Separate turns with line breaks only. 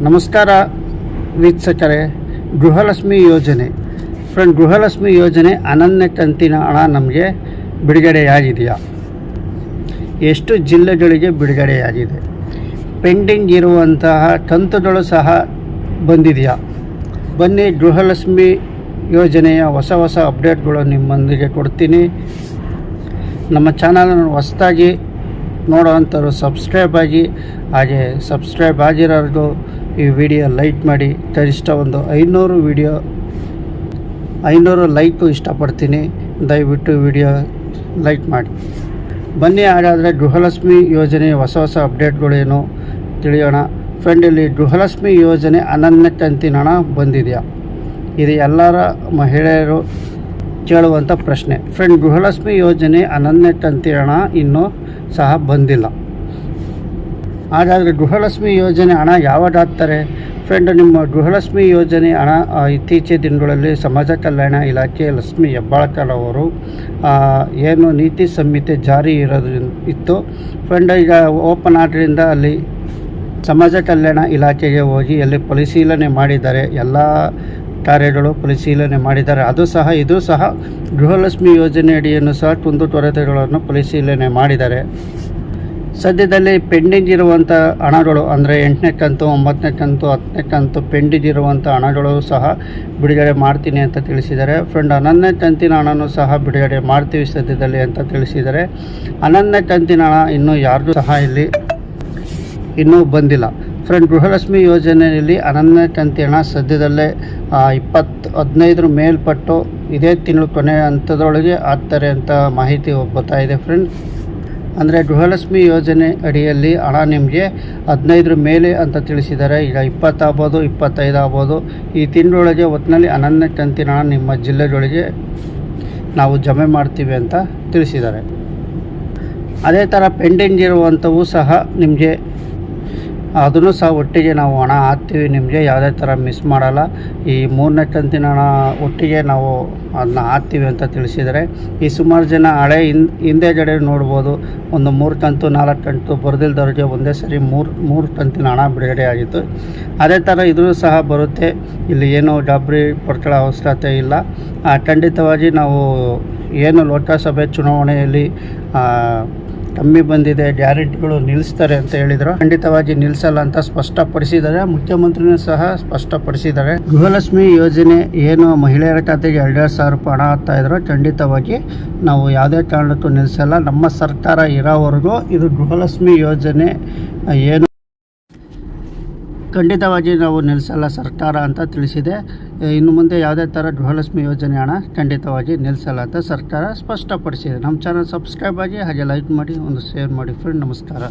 ನಮಸ್ಕಾರ ವೀಕ್ಷಕರೇ, ಗೃಹಲಕ್ಷ್ಮಿ ಯೋಜನೆ. ಫ್ರೆಂಡ್, ಗೃಹಲಕ್ಷ್ಮಿ ಯೋಜನೆ ಅನನ್ಯ ಕಂತಿನ ಹಣ ನಮಗೆ ಬಿಡುಗಡೆಯಾಗಿದೆಯಾ? ಎಷ್ಟು ಜಿಲ್ಲೆಗಳಿಗೆ ಬಿಡುಗಡೆಯಾಗಿದೆ? ಪೆಂಡಿಂಗ್ ಇರುವಂತಹ ಕಂತುಗಳು ಸಹ ಬಂದಿದೆಯಾ? ಬನ್ನಿ, ಗೃಹಲಕ್ಷ್ಮಿ ಯೋಜನೆಯ ಹೊಸ ಹೊಸ ಅಪ್ಡೇಟ್ಗಳು ನಿಮ್ಮೊಂದಿಗೆ ಕೊಡ್ತೀನಿ. ನಮ್ಮ ಚಾನಲನ್ನು ಹೊಸದಾಗಿ ನೋಡೋವಂಥವ್ರು ಸಬ್ಸ್ಕ್ರೈಬ್ ಆಗಿ, ಹಾಗೆ ಸಬ್ಸ್ಕ್ರೈಬ್ ಆಗಿರೋರ್ಗೂ ಈ ವಿಡಿಯೋ ಲೈಕ್ ಮಾಡಿ ಕನಿಷ್ಠ ಒಂದು ಐನೂರು ವಿಡಿಯೋ, ಐನೂರು ಲೈಕು ಇಷ್ಟಪಡ್ತೀನಿ. ದಯವಿಟ್ಟು ವಿಡಿಯೋ ಲೈಕ್ ಮಾಡಿ. ಬನ್ನಿ ಹಾಗಾದರೆ ಗೃಹಲಕ್ಷ್ಮಿ ಯೋಜನೆ ಹೊಸ ಹೊಸ ಅಪ್ಡೇಟ್ಗಳೇನು ತಿಳಿಯೋಣ. ಫ್ರೆಂಡ್ ಇಲ್ಲಿ ಗೃಹಲಕ್ಷ್ಮಿ ಯೋಜನೆ ಅನನ್ಯ ಕಂತಿನ ಹಣ ಬಂದಿದೆಯಾ? ಇದು ಎಲ್ಲರ ಮಹಿಳೆಯರು ಕೇಳುವಂಥ ಪ್ರಶ್ನೆ. ಫ್ರೆಂಡ್ ಗೃಹಲಕ್ಷ್ಮಿ ಯೋಜನೆ ಅನನ್ಯ ಕಂತಿನ ಹಣ ಇನ್ನೂ ಸಹ ಬಂದಿಲ್ಲ. ಹಾಗಾದರೆ ಗೃಹಲಕ್ಷ್ಮಿ ಯೋಜನೆ ಹಣ ಯಾವಾಗ ಹಾಕ್ತಾರೆ ಫ್ರೆಂಡ್ ನಿಮ್ಮ ಗೃಹಲಕ್ಷ್ಮಿ ಯೋಜನೆ ಹಣ ಇತ್ತೀಚಿನ ದಿನಗಳಲ್ಲಿ ಸಮಾಜ ಕಲ್ಯಾಣ ಇಲಾಖೆ ಲಕ್ಷ್ಮಿ ಹೆಬ್ಬಾಳ್ಕರ್ ಅವರು ಏನು ನೀತಿ ಸಂಹಿತೆ ಜಾರಿ ಇರೋದ್ರಿಂದ ಇತ್ತು. ಫ್ರೆಂಡ್ ಈಗ ಓಪನ್ ಆದ್ರಿಂದ ಅಲ್ಲಿ ಸಮಾಜ ಕಲ್ಯಾಣ ಇಲಾಖೆಗೆ ಹೋಗಿ ಅಲ್ಲಿ ಪರಿಶೀಲನೆ ಮಾಡಿದ್ದಾರೆ. ಎಲ್ಲ ಕಾರ್ಯಗಳು ಪರಿಶೀಲನೆ ಮಾಡಿದ್ದಾರೆ. ಅದು ಸಹ, ಇದು ಸಹ ಗೃಹಲಕ್ಷ್ಮಿ ಯೋಜನೆ ಅಡಿಯನ್ನು ಸಹ ಕುಂದು ತೊರೆತೆಗಳನ್ನು ಪರಿಶೀಲನೆ ಮಾಡಿದ್ದಾರೆ. ಸದ್ಯದಲ್ಲಿ ಪೆಂಡಿಂಗ್ ಇರುವಂಥ ಹಣಗಳು ಅಂದರೆ ಎಂಟನೇ ಕಂತು, ಒಂಬತ್ತನೇ ಕಂತು, ಹತ್ತನೇ ಕಂತು ಪೆಂಡಿಂಗ್ ಇರುವಂಥ ಹಣಗಳು ಸಹ ಬಿಡುಗಡೆ ಮಾಡ್ತೀನಿ ಅಂತ ತಿಳಿಸಿದ್ದಾರೆ. ಫ್ರೆಂಡ್, ಹನ್ನೊಂದನೇ ಕಂತಿನ ಹಣನೂ ಸಹ ಬಿಡುಗಡೆ ಮಾಡ್ತೀವಿ ಸದ್ಯದಲ್ಲಿ ಅಂತ ತಿಳಿಸಿದ್ದಾರೆ. ಹನ್ನೊಂದನೇ ಕಂತಿನ ಹಣ ಇನ್ನೂ ಯಾರಿಗೂ ಸಹ ಇಲ್ಲಿ ಇನ್ನೂ ಬಂದಿಲ್ಲ. ಫ್ರೆಂಡ್, ಗೃಹಲಕ್ಷ್ಮಿ ಯೋಜನೆಯಲ್ಲಿ ಹನ್ನೊಂದನೇ ಕಂತಿ ಹಣ ಸದ್ಯದಲ್ಲೇ ಇಪ್ಪತ್ತು ಹದಿನೈದರ ಮೇಲ್ಪಟ್ಟು ಇದೇ ತಿಂಗಳು ಕೊನೆ ಹಂತದೊಳಗೆ ಆಗ್ತಾರೆ ಅಂತ ಮಾಹಿತಿ ಬರ್ತಾ ಇದೆ ಫ್ರೆಂಡ್. ಅಂದರೆ ಗೃಹಲಕ್ಷ್ಮಿ ಯೋಜನೆ ಅಡಿಯಲ್ಲಿ ಹಣ ನಿಮಗೆ ಹದಿನೈದರ ಮೇಲೆ ಅಂತ ತಿಳಿಸಿದ್ದಾರೆ. ಈಗ ಇಪ್ಪತ್ತಾಗ್ಬೋದು ಇಪ್ಪತ್ತೈದು ಆಗ್ಬೋದು ಈ ತಿಂಗಳೊಳಗೆ ಒಟ್ಟಿನಲ್ಲಿ ಹನ್ನೊಂದನೇ ಕಂತಿನ ಹಣ ನಿಮ್ಮ ಜಿಲ್ಲೆಗಳಿಗೆ ನಾವು ಜಮೆ ಮಾಡ್ತೀವಿ ಅಂತ ತಿಳಿಸಿದ್ದಾರೆ. ಅದೇ ಥರ ಪೆಂಡಿಂಗ್ ಇರುವಂಥವು ಸಹ ನಿಮಗೆ ಅದನ್ನು ಸಹ ಒಟ್ಟಿಗೆ ನಾವು ಹಣ ಹಾಕ್ತೀವಿ. ನಿಮಗೆ ಯಾವುದೇ ಥರ ಮಿಸ್ ಮಾಡಲ್ಲ. ಈ ಮೂರನೇ ಕಂತಿನ ಹಣ ಒಟ್ಟಿಗೆ ನಾವು ಅದನ್ನ ಹಾಕ್ತೀವಿ ಅಂತ ತಿಳಿಸಿದರೆ, ಈ ಸುಮಾರು ಜನ ಹಳೆ ಹಿಂದೆ ಹಿಂದೆಗಡೆ ನೋಡ್ಬೋದು. ಒಂದು ಮೂರು ಕಂತು ನಾಲ್ಕು ಕಂತು ಬರೆದಿಲ್ದವ್ರಿಗೆ ಒಂದೇ ಸರಿ ಮೂರು ಮೂರು ಕಂತಿನ ಹಣ ಬಿಡುಗಡೆ ಆಗಿತ್ತು. ಅದೇ ಥರ ಇದೂ ಸಹ ಬರುತ್ತೆ. ಇಲ್ಲಿ ಏನು ಡಬ್ರಿ ಪಡ್ಕೊಳ್ಳೋ ಅವಶ್ಯಕತೆ ಇಲ್ಲ. ಖಂಡಿತವಾಗಿ ನಾವು ಏನು ಲೋಕಸಭೆ ಚುನಾವಣೆಯಲ್ಲಿ ಕಮ್ಮಿ ಬಂದಿದೆ, ಗ್ಯಾರಂಟಿಗಳು ನಿಲ್ಲಿಸ್ತಾರೆ ಅಂತ ಹೇಳಿದ್ರು. ಖಂಡಿತವಾಗಿ ನಿಲ್ಲಿಸಲ್ಲ ಅಂತ ಸ್ಪಷ್ಟಪಡಿಸಿದ್ದಾರೆ. ಮುಖ್ಯಮಂತ್ರಿನೂ ಸಹ ಸ್ಪಷ್ಟಪಡಿಸಿದ್ದಾರೆ. ಗೃಹಲಕ್ಷ್ಮಿ ಯೋಜನೆ ಏನು ಮಹಿಳೆಯರ ಖಾತೆಗೆ ಎರಡೆರಡು ಸಾವಿರ ರೂಪಾಯಿ ಹಣ ಆಗ್ತಾ ಇದ್ರು, ಖಂಡಿತವಾಗಿ ನಾವು ಯಾವುದೇ ಕಾರಣಕ್ಕೂ ನಿಲ್ಲಿಸಲ್ಲ. ನಮ್ಮ ಸರ್ಕಾರ ಇರೋವರೆಗೂ ಇದು ಗೃಹಲಕ್ಷ್ಮಿ ಯೋಜನೆ ಏನು ಖಂಡಿತವಾಗಿ ನಾವು ನಿಲ್ಲಿಸಲ್ಲ ಸರ್ಕಾರ ಅಂತ ತಿಳಿಸಿದೆ. ಇನ್ನು ಮುಂದೆ ಯಾವುದೇ ಥರ ಗೃಹಲಕ್ಷ್ಮಿ ಯೋಜನೆ ಹಣ ಖಂಡಿತವಾಗಿ ನಿಲ್ಲಿಸಲ್ಲ ಅಂತ ಸರ್ಕಾರ ಸ್ಪಷ್ಟಪಡಿಸಿದೆ. ನಮ್ಮ ಚಾನಲ್ ಸಬ್ಸ್ಕ್ರೈಬ್ ಆಗಿ ಹಾಗೆ ಲೈಕ್ ಮಾಡಿ, ಒಂದು ಶೇರ್ ಮಾಡಿ. ಫ್ರೆಂಡ್, ನಮಸ್ಕಾರ.